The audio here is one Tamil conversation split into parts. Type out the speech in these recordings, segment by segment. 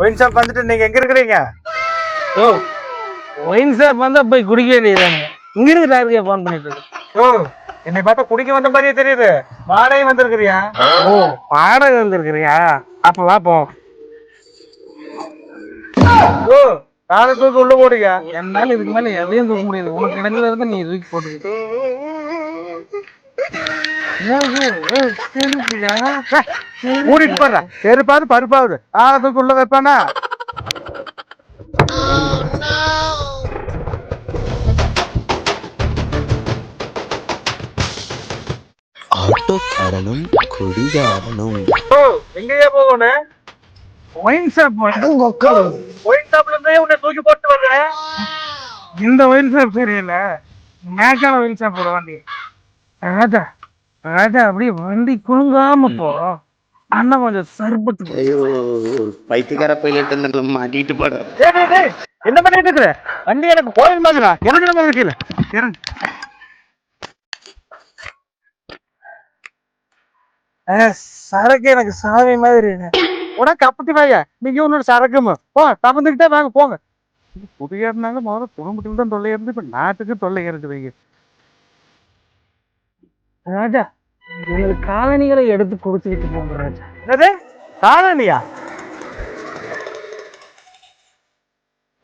ஒயின் ஷாப் வந்துட்டு நீங்க எங்க இருக்கிறீங்க? ஓ ஒயின் ஷாப் வந்தா போய் குடிக்க வேண்டியதாங்க இங்க இருக்கிற யாருக்கே ஃபோன் பண்ணிட்டு இருக்கு? ஓ என்னை பார்த்தா குடிக்க வந்த மாதிரியே தெரியுது. வாடகை வந்திருக்கிறியா? ஓ வாடகை வந்திருக்கிறியா? அப்ப வா போ. ஓ காலை தூக்கி உள்ள போடுங்க. என்னால இதுக்கு மேல எதையும் தூக்க முடியாது. உனக்கு இடத்துல இருந்து நீ தூக்கி போட்டு மூடிட்டு போடுற செருப்பாவது பருப்பாவது. காலை தூக்கி உள்ள வைப்பானா ஆட்டோக்காரனும் குடிகாரனும். ஓ எங்கேயா போகணும் ஒயின் ஷாப் ஒயின் ஷாப்ல இருந்தே உன்னை தூக்கி போட்டு வர்றேன் இந்த ஒயின் ஷாப் சரியில்லை மேக்கான ஒயின் ஷாப் போட வண்டி. ராஜா. ராஜா அப்படியே வண்டி குலுங்காம போ. அண்ணா கொஞ்சம் சர்பத்து ஐயோ பைத்தியக்கார பைலட் மாட்டிட்டு போட. என்ன பண்ணிட்டு இருக்கிற? வண்டி எனக்கு கோயில் மாதிரிடா இறங்குற மாதிரி இறங்கு. சரக்கு எனக்கு சாமி மாதிரி உனக்கு அப்பத்தி வாயா நீங்க உன்னோட சரக்குமு போ தமந்துக்கிட்டே வாங்க போங்க. புதிய இருந்தாலும் முதல்ல குடும்பத்துக்கு தான் தொல்லை இருந்து இப்ப நாட்டுக்கு தொல்லை இருக்குதுங்க ராஜா எங்களுக்கு காலணிகளை எடுத்து கொடுத்துக்கிட்டு போங்க ராஜா. என்னது? காலனியா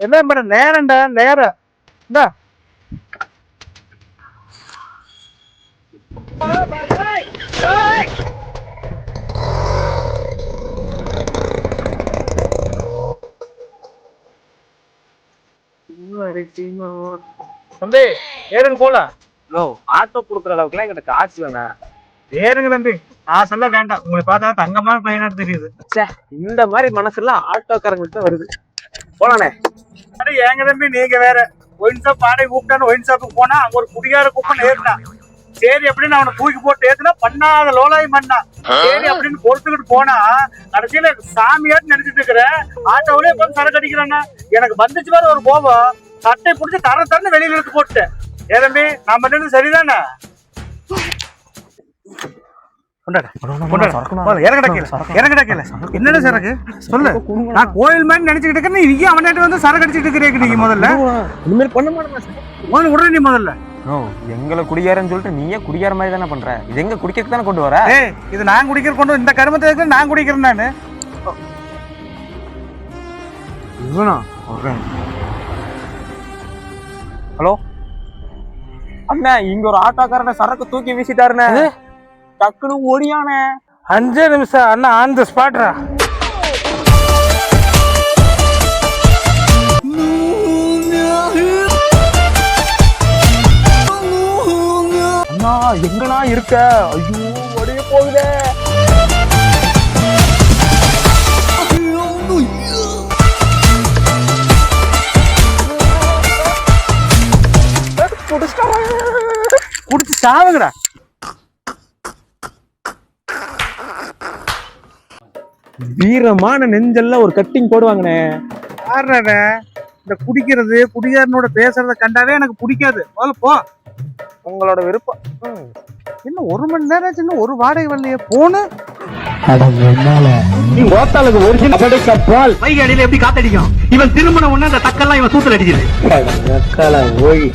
என்ன பண்ண நேரம்டா நேரம். இந்தா. தம்பி ஏறுங்க போலாம். ஹலோ ஆட்டோ கொடுக்குற அளவுக்குலாம் எங்கிட்ட காசு வேணாம் ஏறுங்க தம்பி. காசெல்லாம் வேண்டாம். உங்களை பார்த்தா தங்கமான பையனா தெரியுது. ச்சே இந்த மாதிரி மனசுலாம் ஆட்டோக்காரங்களுக்கு தான் வருது. போலானே அட ஏங்க தம்பி நீங்க வேற. ஒயின் ஷாப் வாடகை கூப்பிட்டான்னு ஒயின் ஷாப்புக்கு போனா அங்க ஒரு குடிகார கூப்பன் ஏறினான் சரி அப்படின்னு அவனை தூக்கி போட்டு ஏத்துனா பண்ணாத லோலாய் பண்ணா சரி அப்படின்னு பொறுத்துக்கிட்டு போனா கடைசியில சாமியாட்டு நினைச்சிட்டு இருக்கிறேன் ஆட்டோவிலே உட்காந்து சரக்கு அடிக்கிறானா? எனக்கு வந்துச்சு பாரு ஒரு கோபம். சட்டை பிடிச்சி தர தரன்னு வெளியில எடுத்து போட்டுட்டேன். ஏ தம்பி நான் பண்ணது சரிதானே. என்னடா சரக்கு? சொல்லு. நான் கோயில் மாதிரி நினைச்சுக்கிட்டு இருக்கேன் நீ அவன்கிட்ட வந்து சரக்கு அடிச்சிட்டு இருக்கிறீங்க நீங்க முதல்ல. இனிமேல் பண்ண மாட்டேன் நீ முதல்ல. ஓ எங்களை குடியாரன்னு சொல்லிட்டு நீயே குடியார மாதிரி தானே பண்ற? இது எங்க குடிக்கிறதுக்கு தானே கொண்டு வர? ஏய் இது நான் குடிக்கிற கொண்டு இந்த கருமத்தை நான் குடிக்கிறேன் நானு? ஹலோ? அண்ணா இங்க ஒரு ஆட்டோக்காரனை சரக்கு தூக்கி வீசிட்டாருண்ணே. டக்குனு ஓடியானே அஞ்சே நிமிஷம் அண்ணா ஆன் த ஸ்பாட்ரா அண்ணா எங்கண்ணா இருக்க? ஐயோ ஓடியே போகுதே. குடிச்சு சாவுங்கடா. வீரமான நெஞ்செல்லாம் ஒரு கட்டிங் போடுவாங்கண்ணே. யாருடா இந்த குடிக்கிறது குடிகாரனோட பேசுறத கண்டாவே எனக்கு பிடிக்காது. முதல்ல போ. உங்களோட விருப்பம். இன்னும் ஒரு மணி நேரம் இன்னும் ஒரு வாடகை வரலையே போனு. நீ ஓத்தாளுக்கு ஒரிஜினல் வைகை அடியில எப்படி காத்தடிக்கும்? இவன் திருமணம் ஒண்ணு அந்த தக்கெல்லாம் இவன் சூத்துல அடிக்குது. ஓய்.